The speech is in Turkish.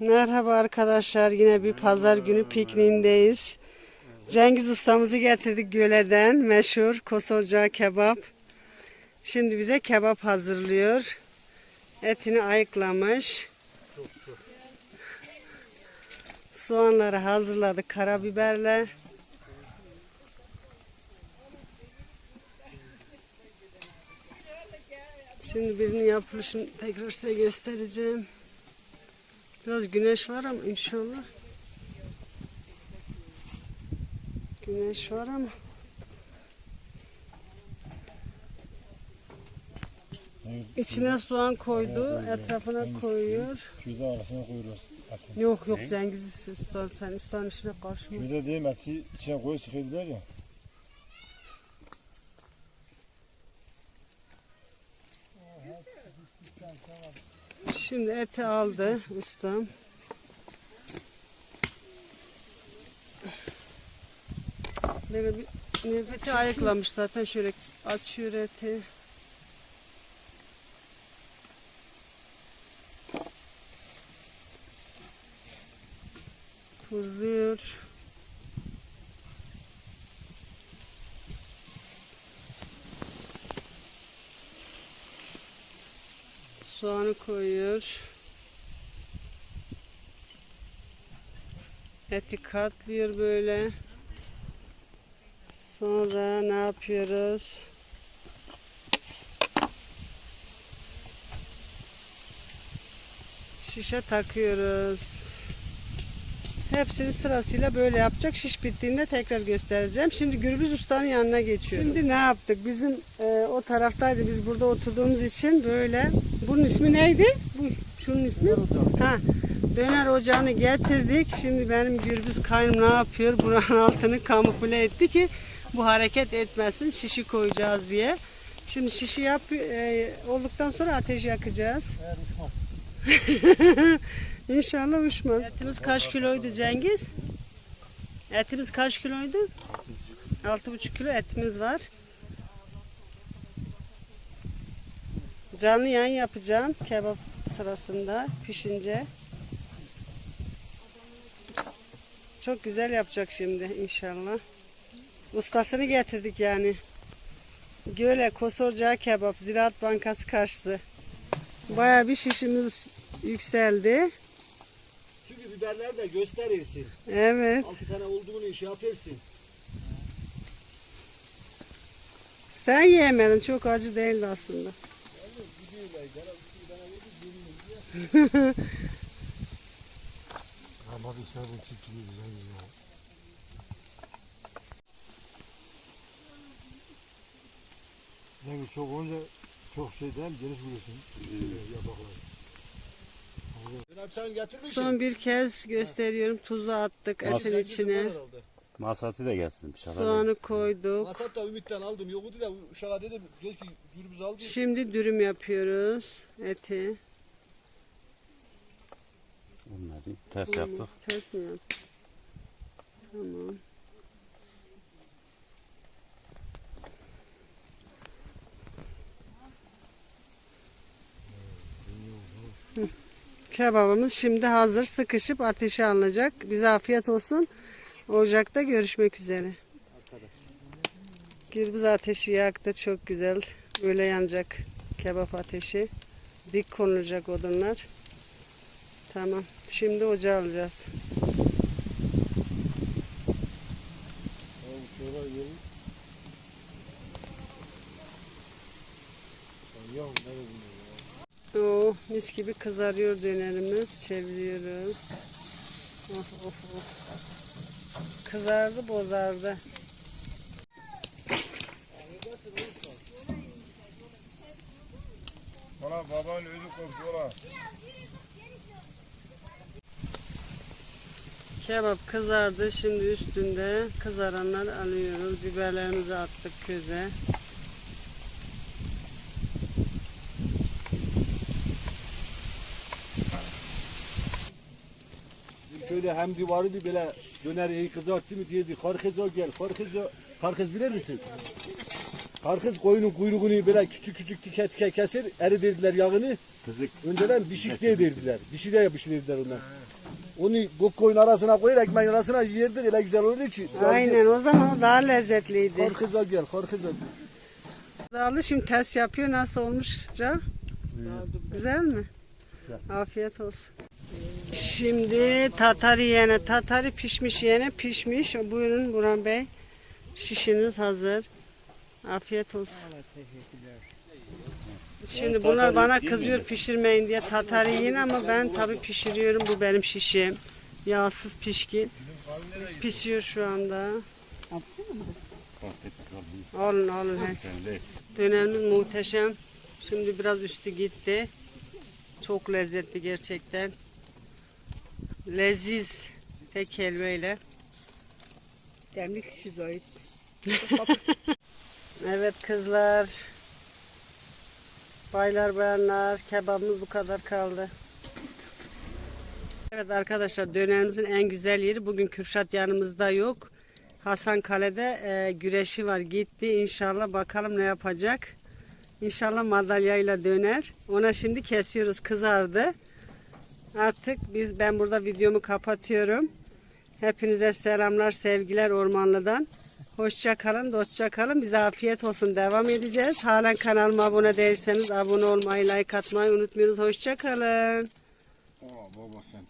Merhaba arkadaşlar. Yine bir pazar günü pikniğindeyiz. Cengiz ustamızı getirdik Göle'den. Meşhur kosorca kebap. Şimdi bize kebap hazırlıyor. Etini ayıklamış. Soğanları hazırladık karabiberle. Şimdi birinin yapılışını tekrar size göstereceğim. Biraz güneş var ama inşallah. Güneş var ama. İçine soğan koydu, etrafına koyuyor. Şurada arasına koyuyoruz. Yok yok Cengiz usta sen ustanın işine karışma. Şurada değil mi? Eti içine koyup sıkıyordular ya. Şimdi eti aldı ustam. Böyle bir nefesi ayıklamış zaten şöyle açıyor eti. Tuzluyor. Soğanı koyuyor. Eti katlıyor böyle. Sonra ne yapıyoruz? Şişe takıyoruz. Hepsini sırasıyla böyle yapacak. Şiş bittiğinde tekrar göstereceğim. Şimdi Gürbüz Usta'nın yanına geçiyorum. Şimdi ne yaptık? Bizim e, o taraftaydı. Biz burada oturduğumuz için böyle. Bunun ismi neydi? Bu, şunun ismi? Ha, döner ocağını getirdik. Şimdi benim Gürbüz kaynım ne yapıyor? Buranın altını kamufle etti ki bu hareket etmesin. Şişi koyacağız diye. Şimdi şişi yap e, olduktan sonra ateş yakacağız. Eğer uçmaz. İnşallah uçmaz. Etimiz kaç kiloydu Cengiz? Etimiz kaç kiloydu? 6,5 kilo etimiz var. Canlı yayın yapacağım kebap sırasında pişince. Çok güzel yapacak şimdi inşallah. Ustasını getirdik yani. Göle Kosorca kebap Ziraat Bankası karşısı. Bayağı bir şişimiz yükseldi. Çünkü biberler de gösterirsin. Evet. Altı tane olduğunu iş yaparsın. Sen yiyemedin. Çok acı değildi aslında. Ama bir şey bu çiftçi güzel ya. Yani çok olunca çok şey değil, geniş vuruyorsun. Yapaklar. Son bir kez gösteriyorum. Tuzu attık etin içine. Masatı da getirdim. Şaka Soğanı koyduk. Masat da Ümit'ten aldım. Yoktu da uşağa dedim. Diyor ki gürbüz al diyor. Şimdi dürüm yapıyoruz eti. Olmadı. Ters yaptık. Ters mi yaptık? Tamam. Kebabımız şimdi hazır sıkışıp ateşe alınacak. Bize afiyet olsun. Ocakta görüşmek üzere. Gürbüz ateşi yaktı çok güzel. Böyle yanacak kebap ateşi. Dik konulacak odunlar. Tamam. Şimdi ocağa alacağız. Oo, mis gibi kızarıyor dönerimiz. Çeviriyoruz. Of of of. Kızardı bozardı. Valla babanın özü koptu valla. Kebap kızardı. Şimdi üstünde kızaranları alıyoruz. Biberlerimizi attık köze. Şöyle hem divarı böyle döner iyi kızarttı mı diye bir karkıza gel. Karkıza, karkız bilir misiniz? Karkız koyunun kuyruğunu böyle küçük küçük tike tike kesir, eridirdiler yağını. Kızık. Önceden bişikli edirdiler. Bişikliğe yapıştırırdılar onlar. Onu gök koyun arasına koyar, ekmeğin arasına yerdik. Öyle güzel olurdu ki. Aynen o zaman o daha lezzetliydi. Karkıza gel, karkıza gel. Zalı şimdi test yapıyor. Nasıl olmuş Ca? Güzel mi? Afiyet olsun. Şimdi tatar yiyene, tatarı pişmiş yiyene pişmiş. Buyurun Burhan Bey. Şişiniz hazır. Afiyet olsun. Şimdi bunlar bana kızıyor pişirmeyin diye tatarı yiyin ama ben tabii pişiriyorum. Bu benim şişim. Yağsız pişkin. Pişiyor şu anda. Alın alın. Dönerimiz muhteşem. Şimdi biraz üstü gitti. Çok lezzetli gerçekten. Leziz tek kelimeyle. Demlik şizoid. Evet kızlar. Baylar bayanlar kebabımız bu kadar kaldı. Evet arkadaşlar dönerimizin en güzel yeri bugün Kürşat yanımızda yok. Hasan Kale'de e, güreşi var gitti İnşallah bakalım ne yapacak. İnşallah madalyayla döner. Ona şimdi kesiyoruz kızardı. Artık biz ben burada videomu kapatıyorum. Hepinize selamlar sevgiler Ormanlı'dan. Hoşça kalın, dostça kalın. Bize afiyet olsun. Devam edeceğiz. Halen kanalıma abone değilseniz abone olmayı, like atmayı unutmuyoruz. Hoşça kalın. Sen.